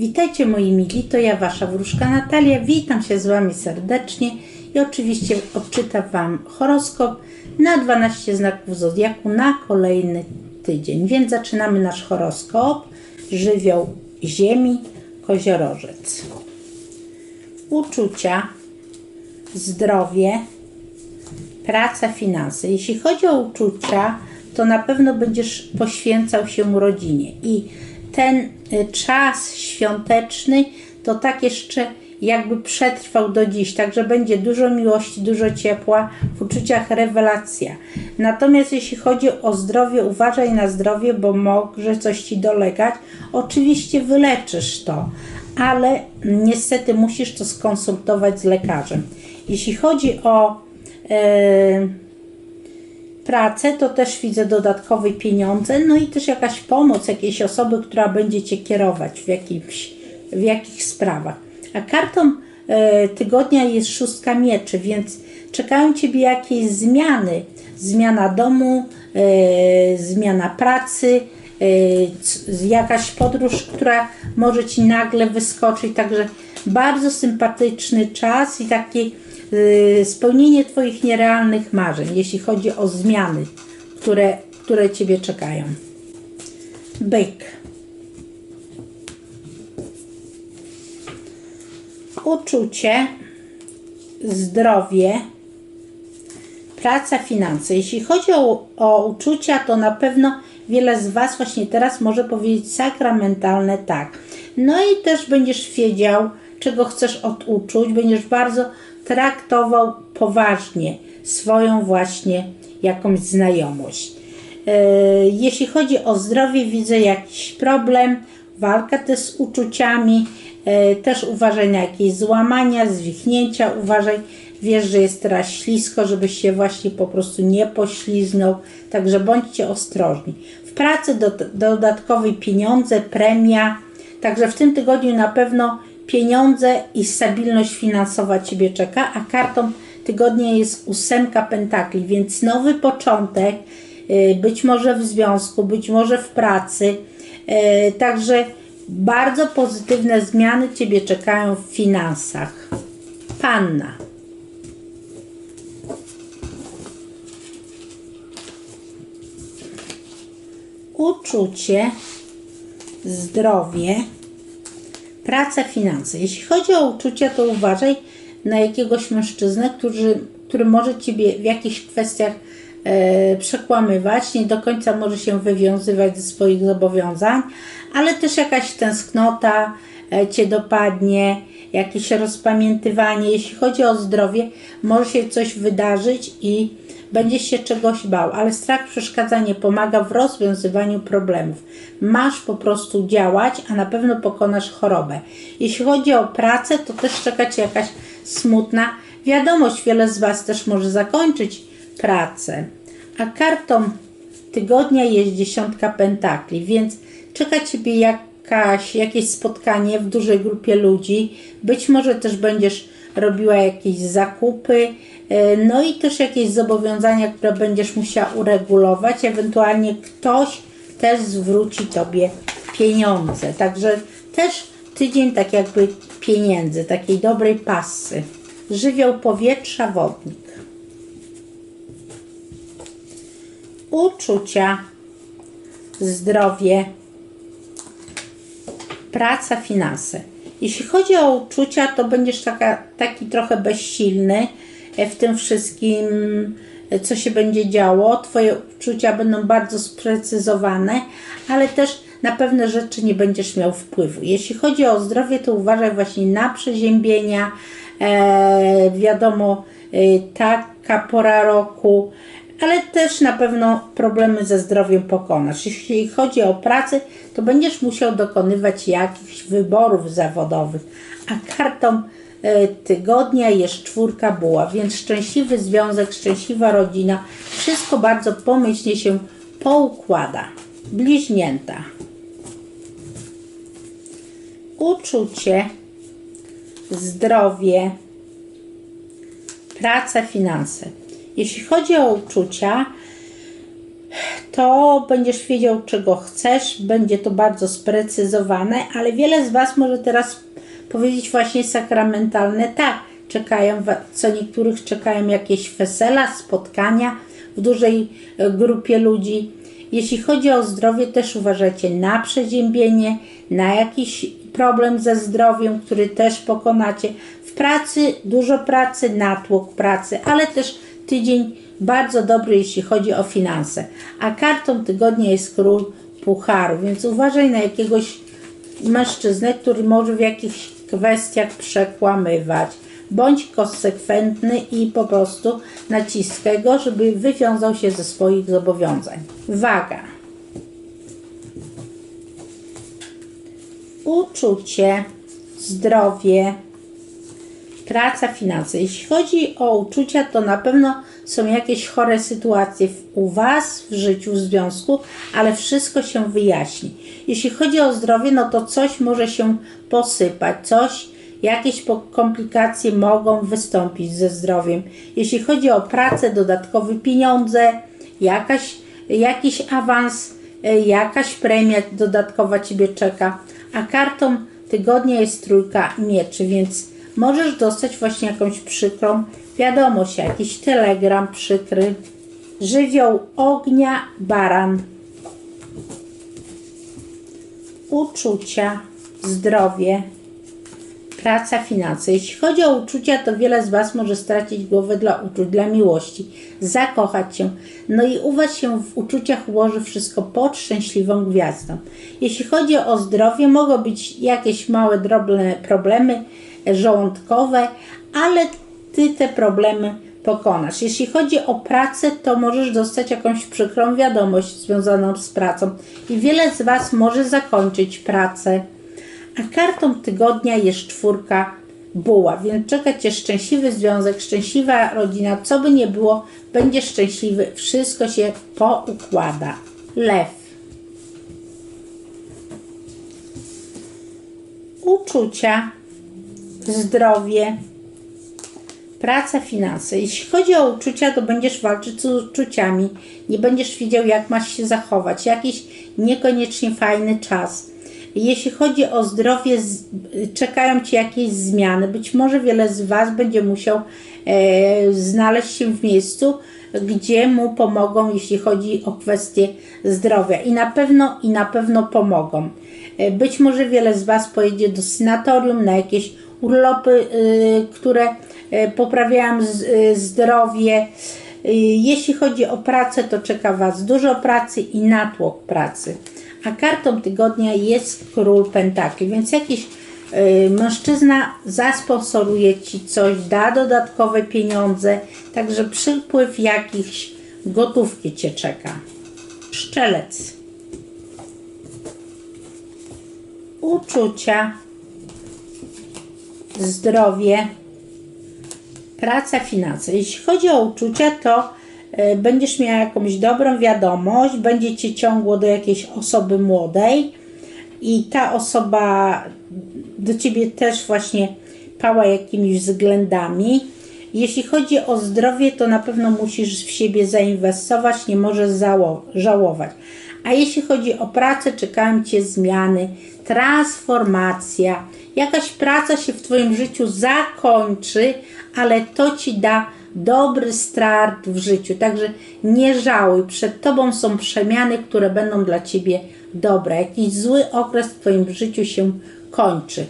Witajcie moi mili, to ja Wasza wróżka Natalia. Witam się z Wami serdecznie i oczywiście odczytam Wam horoskop na 12 znaków Zodiaku na kolejny tydzień. Więc zaczynamy nasz horoskop. Żywioł Ziemi, Koziorożec. Uczucia, zdrowie, praca, finanse. Jeśli chodzi o uczucia, to na pewno będziesz poświęcał się rodzinie i ten y, czas świąteczny to tak jeszcze jakby przetrwał do dziś, także będzie dużo miłości, dużo ciepła, w uczuciach rewelacja. Natomiast jeśli chodzi o zdrowie, uważaj na zdrowie, bo może coś ci dolegać. Oczywiście wyleczysz to, ale niestety musisz to skonsultować z lekarzem. Jeśli chodzi o e, pracę, to też widzę dodatkowe pieniądze, no i też jakaś pomoc jakiejś osoby, która będzie Cię kierować w, jakimś, w jakichś sprawach. A kartą e, tygodnia jest szóstka mieczy, więc czekają Ciebie jakieś zmiany. Zmiana domu, e, zmiana pracy, e, jakaś podróż, która może Ci nagle wyskoczyć, także bardzo sympatyczny czas i taki spełnienie Twoich nierealnych marzeń, jeśli chodzi o zmiany, które, które Ciebie czekają. Byk. Uczucie, zdrowie, praca, finanse. Jeśli chodzi o, o uczucia, to na pewno wiele z Was właśnie teraz może powiedzieć sakramentalne tak. No i też będziesz wiedział, czego chcesz od uczuć, będziesz bardzo traktował poważnie swoją właśnie jakąś znajomość. E, Jeśli chodzi o zdrowie, widzę jakiś problem, walka też z uczuciami, e, też uważaj na jakieś złamania, zwichnięcia, uważaj, wiesz, że jest teraz ślisko, żebyś się właśnie po prostu nie pośliznął, także bądźcie ostrożni. W pracy do, dodatkowe pieniądze, premia, także w tym tygodniu na pewno pieniądze i stabilność finansowa Ciebie czeka, a kartą tygodnia jest ósemka pentakli, więc nowy początek, y, być może w związku, być może w pracy, y, także bardzo pozytywne zmiany Ciebie czekają w finansach. Panna. Uczucie, zdrowie, praca, finanse. Jeśli chodzi o uczucia, to uważaj na jakiegoś mężczyznę, który, który może Ciebie w jakichś kwestiach e, przekłamywać, nie do końca może się wywiązywać ze swoich zobowiązań, ale też jakaś tęsknota e, Cię dopadnie, jakieś rozpamiętywanie. Jeśli chodzi o zdrowie, może się coś wydarzyć i będziesz się czegoś bał, ale strach przeszkadza nie pomaga w rozwiązywaniu problemów. Masz po prostu działać, a na pewno pokonasz chorobę. Jeśli chodzi o pracę, to też czeka Cię jakaś smutna wiadomość. Wiele z Was też może zakończyć pracę. A kartą tygodnia jest dziesiątka pentakli, więc czeka Ciebie jakaś, jakieś spotkanie w dużej grupie ludzi. Być może też będziesz robiła jakieś zakupy, e, no i też jakieś zobowiązania, które będziesz musiała uregulować. Ewentualnie ktoś też zwróci Tobie pieniądze. Także też tydzień tak jakby pieniędzy, takiej dobrej pasy. Żywioł powietrza, wodnik. Uczucia, zdrowie, praca, finanse. Jeśli chodzi o uczucia, to będziesz taka, taki trochę bezsilny e, w tym wszystkim, e, co się będzie działo. Twoje uczucia będą bardzo sprecyzowane, ale też na pewne rzeczy nie będziesz miał wpływu. Jeśli chodzi o zdrowie, to uważaj właśnie na przeziębienia. E, wiadomo, e, taka pora roku, ale też na pewno problemy ze zdrowiem pokonasz. Jeśli chodzi o pracę, to będziesz musiał dokonywać jakichś wyborów zawodowych, a kartą e, tygodnia jest czwórka buła, więc szczęśliwy związek, szczęśliwa rodzina, wszystko bardzo pomyślnie się poukłada. Bliźnięta. Uczucie, zdrowie, praca, finanse. Jeśli chodzi o uczucia, to będziesz wiedział, czego chcesz, będzie to bardzo sprecyzowane, ale wiele z Was może teraz powiedzieć właśnie sakramentalne tak. Czekają, co niektórych czekają jakieś wesela, spotkania w dużej e, grupie ludzi. Jeśli chodzi o zdrowie, też uważajcie na przeziębienie, na jakiś problem ze zdrowiem, który też pokonacie. W pracy dużo pracy, natłok pracy, ale też tydzień bardzo dobry, jeśli chodzi o finanse. A kartą tygodnia jest król pucharu, więc uważaj na jakiegoś mężczyznę, który może w jakichś kwestiach przekłamywać. Bądź konsekwentny i po prostu naciskaj go, żeby wywiązał się ze swoich zobowiązań. Waga. Uczucie, zdrowie, praca, finanse. Jeśli chodzi o uczucia, to na pewno są jakieś chore sytuacje u Was w życiu, w związku, ale wszystko się wyjaśni. Jeśli chodzi o zdrowie, no to coś może się posypać, coś, jakieś komplikacje mogą wystąpić ze zdrowiem. Jeśli chodzi o pracę, dodatkowe pieniądze, jakaś, jakiś awans, e, jakaś premia dodatkowa Ciebie czeka, a kartą tygodnia jest trójka mieczy, więc możesz dostać właśnie jakąś przykrą wiadomość, jakiś telegram przykry. Żywioł ognia, baran. Uczucia, zdrowie, praca, finanse. Jeśli chodzi o uczucia, to wiele z Was może stracić głowę dla uczuć, dla miłości, zakochać się. No i u Was się w uczuciach ułoży wszystko pod szczęśliwą gwiazdą. Jeśli chodzi o zdrowie, mogą być jakieś małe, drobne problemy żołądkowe, ale Ty te problemy pokonasz. Jeśli chodzi o pracę, to możesz dostać jakąś przykrą wiadomość związaną z pracą i wiele z Was może zakończyć pracę. A kartą tygodnia jest czwórka buła, więc czeka Cię szczęśliwy związek, szczęśliwa rodzina, co by nie było, będziesz szczęśliwy, wszystko się poukłada. Lew. Uczucia, zdrowie, praca, finanse. Jeśli chodzi o uczucia, to będziesz walczyć z uczuciami, nie będziesz wiedział, jak masz się zachować, jakiś niekoniecznie fajny czas. Jeśli chodzi o zdrowie, czekają Ci jakieś zmiany. Być może wiele z Was będzie musiał e, znaleźć się w miejscu, gdzie mu pomogą, jeśli chodzi o kwestie zdrowia. I na pewno, i na pewno pomogą. E, Być może wiele z Was pojedzie do sanatorium na jakieś urlopy, y, które e, poprawiają z, y, zdrowie. Jeśli chodzi o pracę, to czeka Was dużo pracy i natłok pracy. A kartą tygodnia jest król pentakli, więc jakiś y, mężczyzna zasponsoruje Ci coś, da dodatkowe pieniądze, także przypływ jakichś gotówki Cię czeka. Szczelec. Uczucia, zdrowie, praca, finanse. Jeśli chodzi o uczucia, to będziesz miała jakąś dobrą wiadomość, będzie cię ciągło do jakiejś osoby młodej i ta osoba do ciebie też właśnie pała jakimiś względami. Jeśli chodzi o zdrowie, to na pewno musisz w siebie zainwestować, nie możesz żałować. A jeśli chodzi o pracę, czekają Cię zmiany, transformacja. Jakaś praca się w Twoim życiu zakończy, ale to Ci da dobry start w życiu. Także nie żałuj. Przed Tobą są przemiany, które będą dla Ciebie dobre. Jakiś zły okres w Twoim życiu się kończy.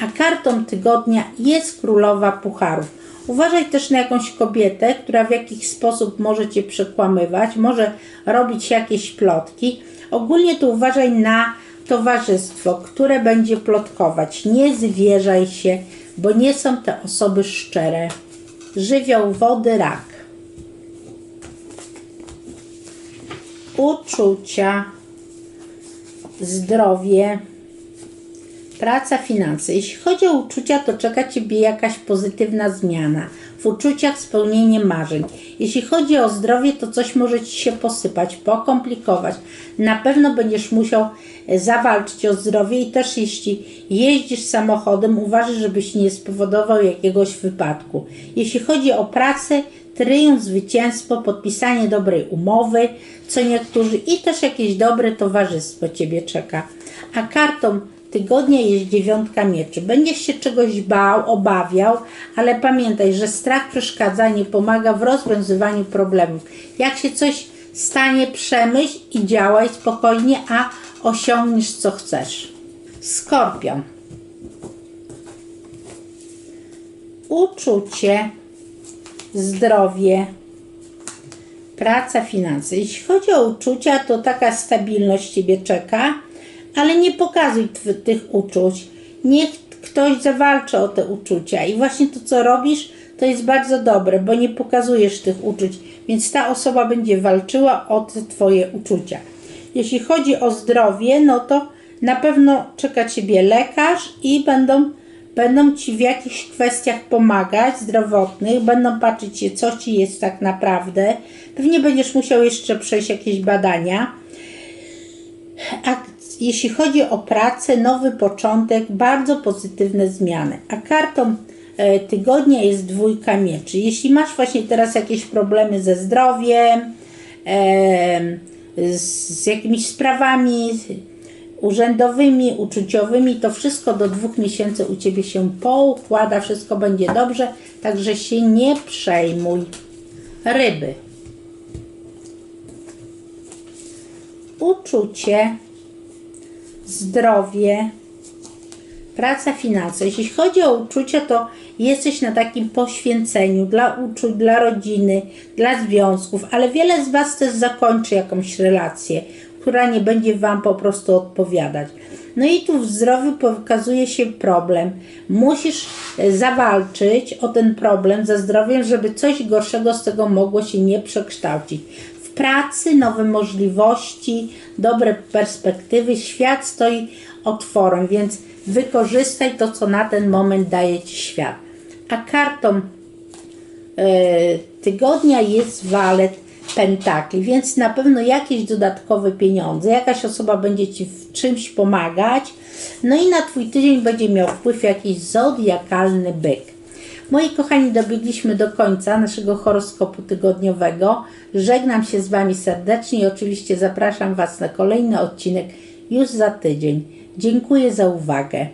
A kartą tygodnia jest królowa pucharów. Uważaj też na jakąś kobietę, która w jakiś sposób może cię przekłamywać, może robić jakieś plotki. Ogólnie to uważaj na towarzystwo, które będzie plotkować. Nie zwierzaj się, bo nie są te osoby szczere. Żywioł wody, rak. Uczucia, zdrowie, Praca, finanse. Jeśli chodzi o uczucia, to czeka Ciebie jakaś pozytywna zmiana. W uczuciach spełnienie marzeń. Jeśli chodzi o zdrowie, to coś może Ci się posypać, pokomplikować. Na pewno będziesz musiał e, zawalczyć o zdrowie i też jeśli jeździsz samochodem, uważaj, żebyś nie spowodował jakiegoś wypadku. Jeśli chodzi o pracę, triumf, zwycięstwo, podpisanie dobrej umowy, co niektórzy i też jakieś dobre towarzystwo Ciebie czeka. A kartą tygodnia jest dziewiątka mieczy. Będziesz się czegoś bał, obawiał, ale pamiętaj, że strach przeszkadza, nie pomaga w rozwiązywaniu problemów. Jak się coś stanie, przemyśl i działaj spokojnie, a osiągniesz co chcesz. Skorpion. Uczucie, zdrowie, praca, finanse. Jeśli chodzi o uczucia, to taka stabilność Ciebie czeka, ale nie pokazuj tych uczuć. Niech ktoś zawalczy o te uczucia i właśnie to, co robisz, to jest bardzo dobre, bo nie pokazujesz tych uczuć, więc ta osoba będzie walczyła o te Twoje uczucia. Jeśli chodzi o zdrowie, no to na pewno czeka Ciebie lekarz i będą, będą Ci w jakichś kwestiach pomagać zdrowotnych, będą patrzeć się, co Ci jest tak naprawdę. Pewnie będziesz musiał jeszcze przejść jakieś badania. A jeśli chodzi o pracę, nowy początek, bardzo pozytywne zmiany. A kartą e, tygodnia jest dwójka mieczy. Jeśli masz właśnie teraz jakieś problemy ze zdrowiem, em, z, z jakimiś sprawami urzędowymi, uczuciowymi, to wszystko do dwóch miesięcy u Ciebie się poukłada, wszystko będzie dobrze, także się nie przejmuj. Ryby. Uczucie, zdrowie, praca, finanse. Jeśli chodzi o uczucia, to jesteś na takim poświęceniu dla uczuć, dla rodziny, dla związków, ale wiele z Was też zakończy jakąś relację, która nie będzie Wam po prostu odpowiadać. No i tu w zdrowiu pokazuje się problem. Musisz e, zawalczyć o ten problem ze zdrowiem, żeby coś gorszego z tego mogło się nie przekształcić. Pracy nowe możliwości, dobre perspektywy, świat stoi otworem, więc wykorzystaj to, co na ten moment daje Ci świat. A kartą e, tygodnia jest walet pentakli, więc na pewno jakieś dodatkowe pieniądze, jakaś osoba będzie Ci w czymś pomagać, no i na Twój tydzień będzie miał wpływ jakiś zodiakalny byk. Moi kochani, dobiegliśmy do końca naszego horoskopu tygodniowego. Żegnam się z Wami serdecznie i oczywiście zapraszam Was na kolejny odcinek już za tydzień. Dziękuję za uwagę.